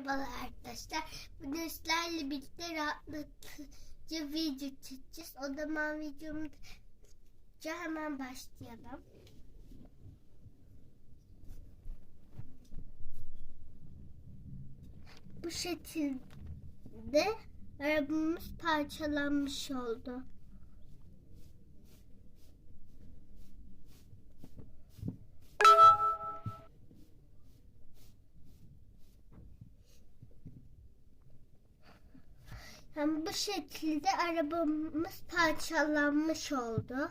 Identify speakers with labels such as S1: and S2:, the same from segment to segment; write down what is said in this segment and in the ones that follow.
S1: Merhabalar arkadaşlar. Bugün sizlerle birlikte rahatlatıcı video çekeceğiz. O zaman videomuza hemen başlayalım. Bu şekilde arabamız parçalanmış oldu. Yani bu şekilde arabamız parçalanmış oldu.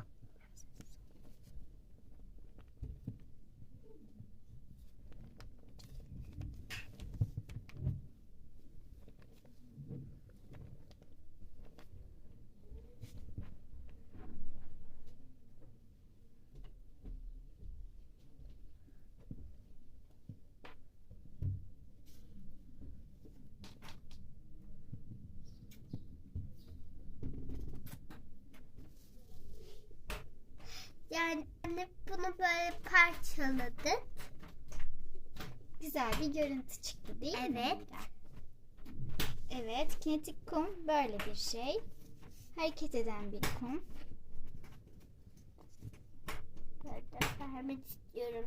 S1: Yani bunu böyle parçaladık.
S2: Güzel bir görüntü çıktı değil mi?
S1: Evet.
S2: Evet, kinetik kum böyle bir şey. Hareket eden bir kum.
S1: Böyle vermek istiyorum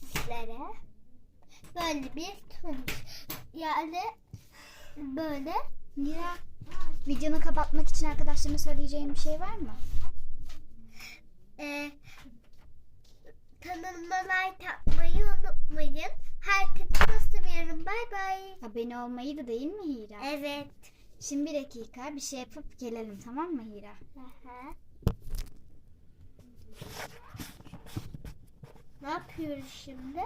S1: sizlere. Böyle bir tüm. Yani böyle
S2: Mira, videonu kapatmak için arkadaşlarına söyleyeceğin bir şey var mı?
S1: Like atmayı unutmayın. Herkese seviyorum. Bay bay.
S2: Abone olmayı da değil mi Hira?
S1: Evet.
S2: Şimdi bir dakika bir şey yapıp gelelim tamam mı Hira?
S1: Aha. Ne yapıyoruz şimdi?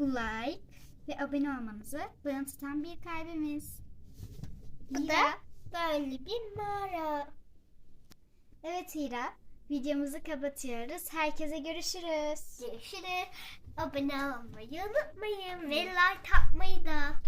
S2: Bu like ve abone olmanızı bana tutan bir kalbimiz.
S1: Bu
S2: Hira.
S1: da böyle bir mağara.
S2: Evet Hira, videomuzu kapatıyoruz. Herkese görüşürüz.
S1: Görüşürüz. Abone olmayı unutmayın ve like atmayı da.